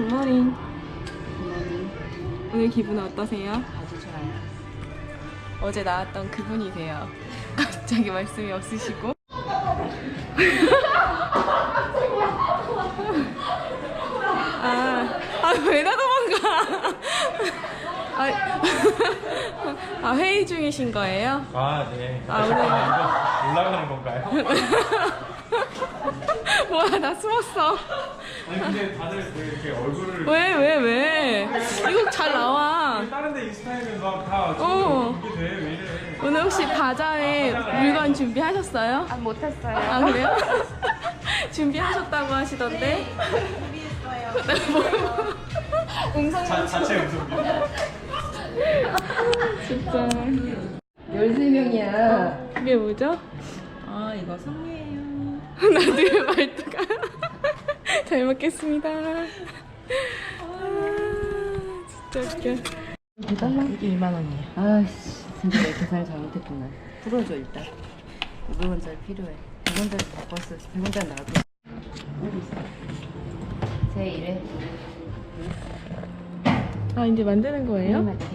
굿모닝. 어머니 오늘 기분은 어떠세요? 아주 좋아요. 어제 나왔던 그분이세요. 갑자기 말씀이 없으시고. 아, 아, 왜 나 도망가? 아, 아, 회의 중이신 거예요? 아, 네. 아, 이거 올라가는 건가요? 뭐야, 나 숨었어. 아니, 근데 다들 왜 이렇게 얼굴을. 왜, 왜, 왜? 이거 잘 나와. 다른 데 인스타에는 막다 어. 이게 돼. 왜 이래. 오늘 혹시 바자회 물건 준비하셨어요? 아 못했어요. 아 그래요? 준비하셨다고 하시던데. 준비했어요. 자, 자체 음성비. 진짜. 13명이야. 그게 뭐죠? 아 이거 성미예요. 나도의 말투가 잘 먹겠습니다. 아, 진짜 웃겨. 이게 2만 원이에요. 아씨 진짜 내 계산을 잘못했구나. 풀어줘 일단. 500원짜리 필요해. 100원짜리 바꿨어. 100원짜리 나도. 어디 있어? 제 일에 아 이제 만드는 거예요? 플리마켓.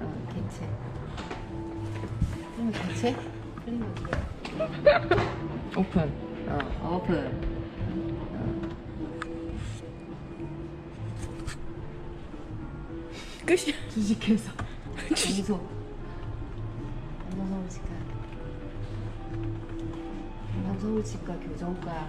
어 개체. 플리마 개체? 플리마켓. 오픈. 어 오픈. 끝이야. 주식회사. 장소. 안성서울치과. 안성서울치과 교정과.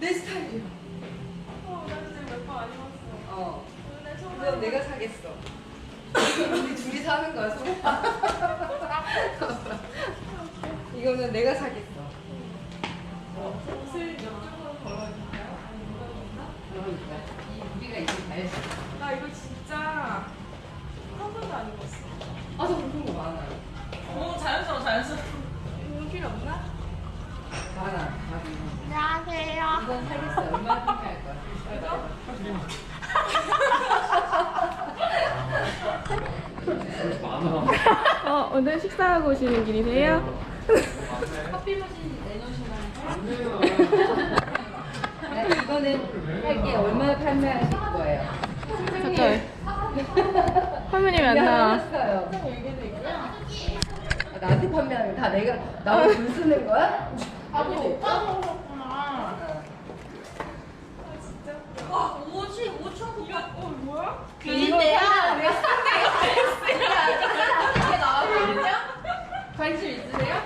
내 스타일이야. 어, 나 진짜 몇번 안 입었어. 어. 처음 이건 내가 사겠어. 우리 둘이 사는 거야, 서로. 이거는 내가 사겠어. 옷을 옆쪽으로 걸어줄까요? 그러니까 이 우리가 이제 잘. 나 이거 진짜 한 번도 안 입었어. 아, 저 그런 거 많아. 어, 자연스러워, 자연스러워. 이거 필요 없나? 많아. 많이. 안녕하세요. 이건 사겠어. 얼마나 판매할 거야? 어, 오늘 식사하고 오시는 길이세요? 커피 머신 내놓으시면 네, 이거는 할게 얼마나 판매하실 거예요? 잠깐. 화면이 안 나와. 아, 나한테 판매하는 거 다 내가 나만 돈 쓰는 거야? 아, 오빠 먹었구나. 와, 50, 5천 이거 어, 뭐야? 비린내야. 이게 나왔거든요? 관심 있으세요?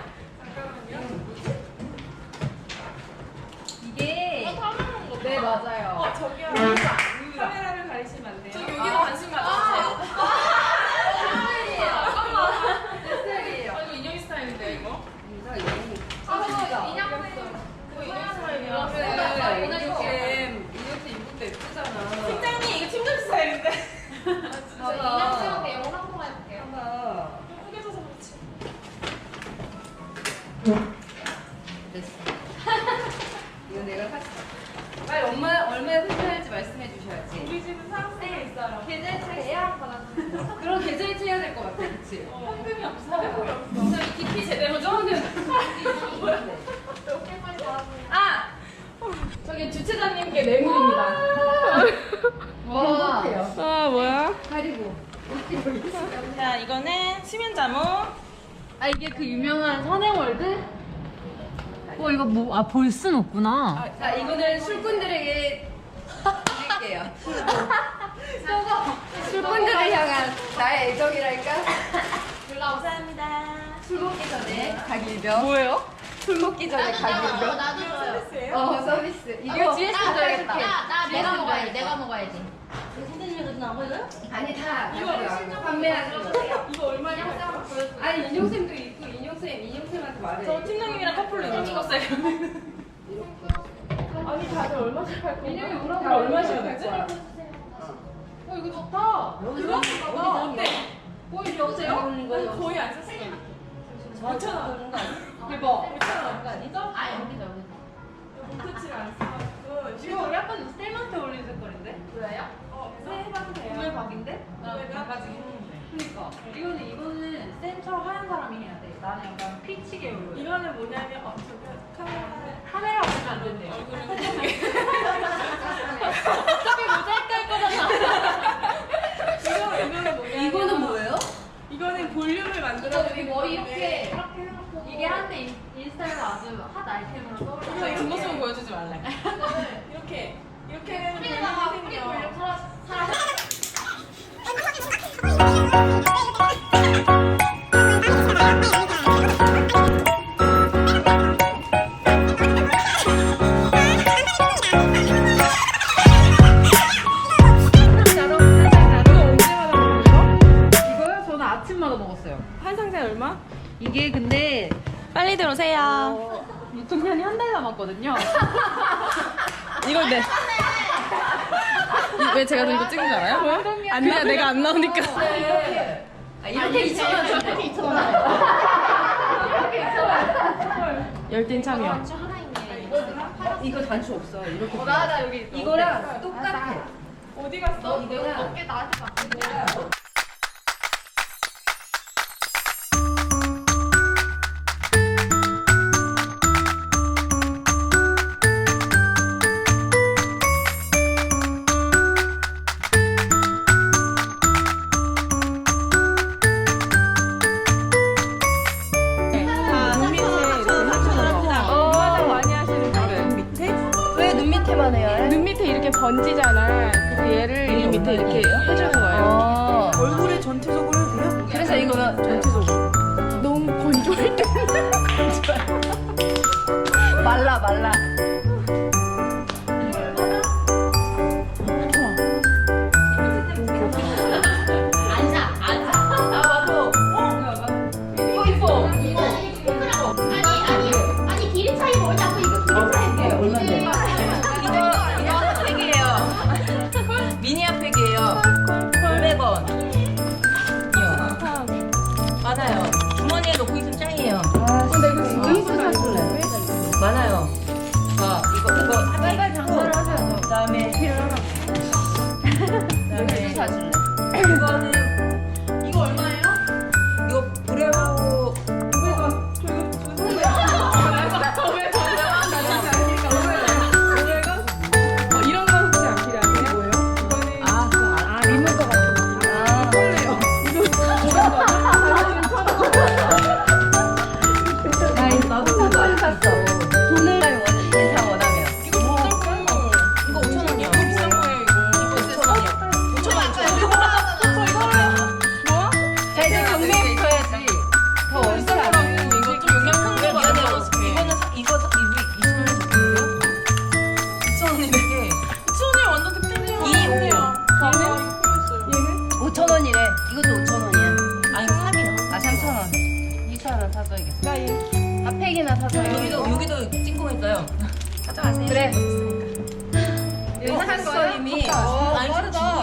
잠깐만요. 이게 어, 다 먹은 거. 네 맞아요. 어, 저기요. 카메라를 가리시면 안 돼요. 저 여기로 관심 가져주세요. 잠깐만. 내 스타일이에요. 아, 이거 인형이 스타일인데, 이거? 인사 이거 아, 진짜. 인형 이거 그럼 계좌 이체해야 될 것 같아, 그치? 현금이 없어요. 이 깊이 제대로 저는 아 저기 주최자님께 뇌물입니다. 와, 아 뭐야? 가리고. 자 이거는 수면자무. 아, 이게 그 유명한 선행월드? 어 이거 뭐 아 볼 순 없구나. 자, 이거는 술꾼들에게 드릴게요. 술꾼들을 향한 나의 애정이랄까? 감사합니다. 술 먹기 전에 각일병. 뭐예요? 술 먹기 전에 각일병. 어, 서비스. 이거 뒤에 써줘야겠다. 나 내가 먹어야지. 내가 먹어야지. 선생님이 안 보여요? 아니, 다 이거 판매하는 거. 이거 얼마냐? 아니, 인용쌤도 있고, 인용쌤, 인용쌤한테 말해. 저 팀장님이랑 커플로 이거 찍었어요. 아니 다들 얼마씩 할 거야? 인용이 물어봐. 다 얼마씩 되지? 어 이거 좋다. 그거 봐. 어때? 거의 여보세요? 거의 안 썼어요. 5천 원. 대박. 5천 원 아니죠? 아 여기다 여기다. 몽크치를 안 써가지고 이거 약간 쌤한테 어울리는 색깔인데? 왜요? 어, 쌤 해봐도 돼요. 왜 박인데? 나 바가지 했는데. 그러니까 이거는 이거는 쌤처럼 하얀 사람이 해야 돼. 나는 약간 피치 계열. 이거는 뭐냐면 어 저기 카메라 카메라 보면 안 된대요. 얼굴을 어차피 모자이크 할 거잖아. 이거 이거는 뭐냐? 이거는 뭐예요? 이거는 볼륨을 만들어 여기 머리 이렇게 이렇게 해놓고 이게 한때 인- 인스타에서 아주 핫 아이템으로 떠올랐어요. 뒷모습은 보여주지 말래. 빨리 들어오세요. 유통기한이 한 달 남았거든요. 이걸 내. 왜 제가 이거 찍은 줄 알아요? 아니야 내가 안 나오니까. 아, 이렇게 2,000원 줘. 이렇게 2천 원. 열띤 참여. 하나 있네. 이거 단추 없어. 이렇게. 나, 나 여기 있어. 이거랑 똑같아. 어디 갔어? 이거랑 어깨 나한테 바꾸고. 자, 해요? 눈 밑에 이렇게 번지잖아. 그래서 얘를 이 밑에 이렇게 해주는 거예요. 어. 얼굴에 전체적으로 해도 돼요? 그래서 이거는 전체적으로. 너무 건조할 때. 말라 말라. 앉아 앉아. 아, 맞아. 이거 이뻐. 아니 아니 아니 이. 핫팩이나 사줘요. 여기도 여기도 있어요. 가져가세요. 그래. 이거 샀어 이미. 아니 빠르다.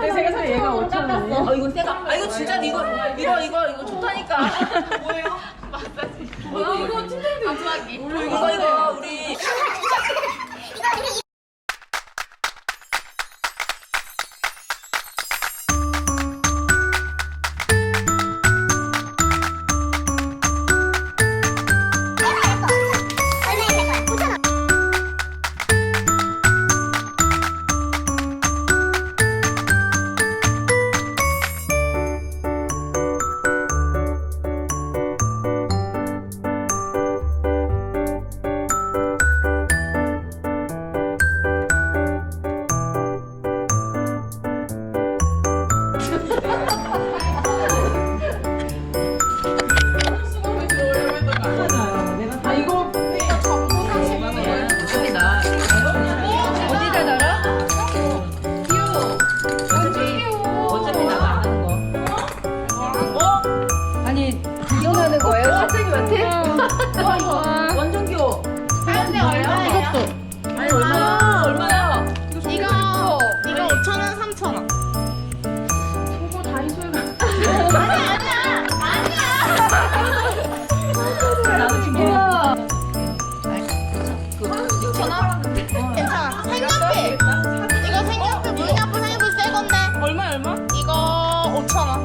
네, 제가 사 얘가 5천 원이에요. 아 이거 세다. 아 이거 진짜 이거 이거 이거 이거 좋다니까. 뭐예요? 마사지. 이거 이거 팀장님 마사지. 이거 이거 우리.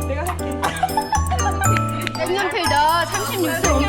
내가 할게. 랩런필더 36세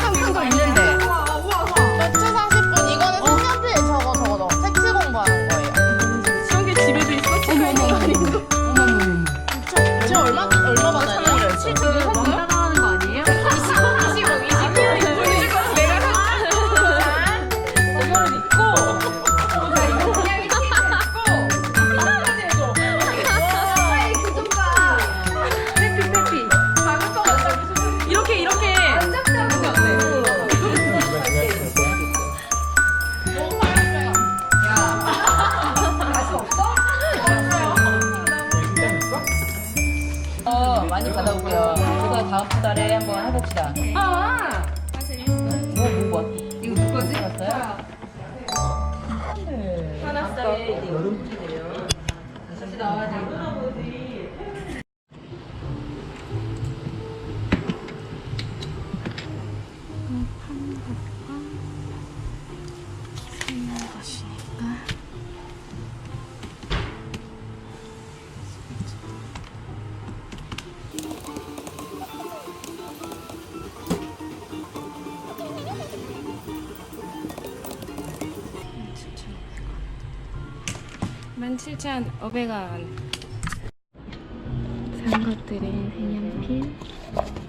네, 네. 여름철이에요. 다시 나와야 되구나. 17,500원. 산 것들은 색연필.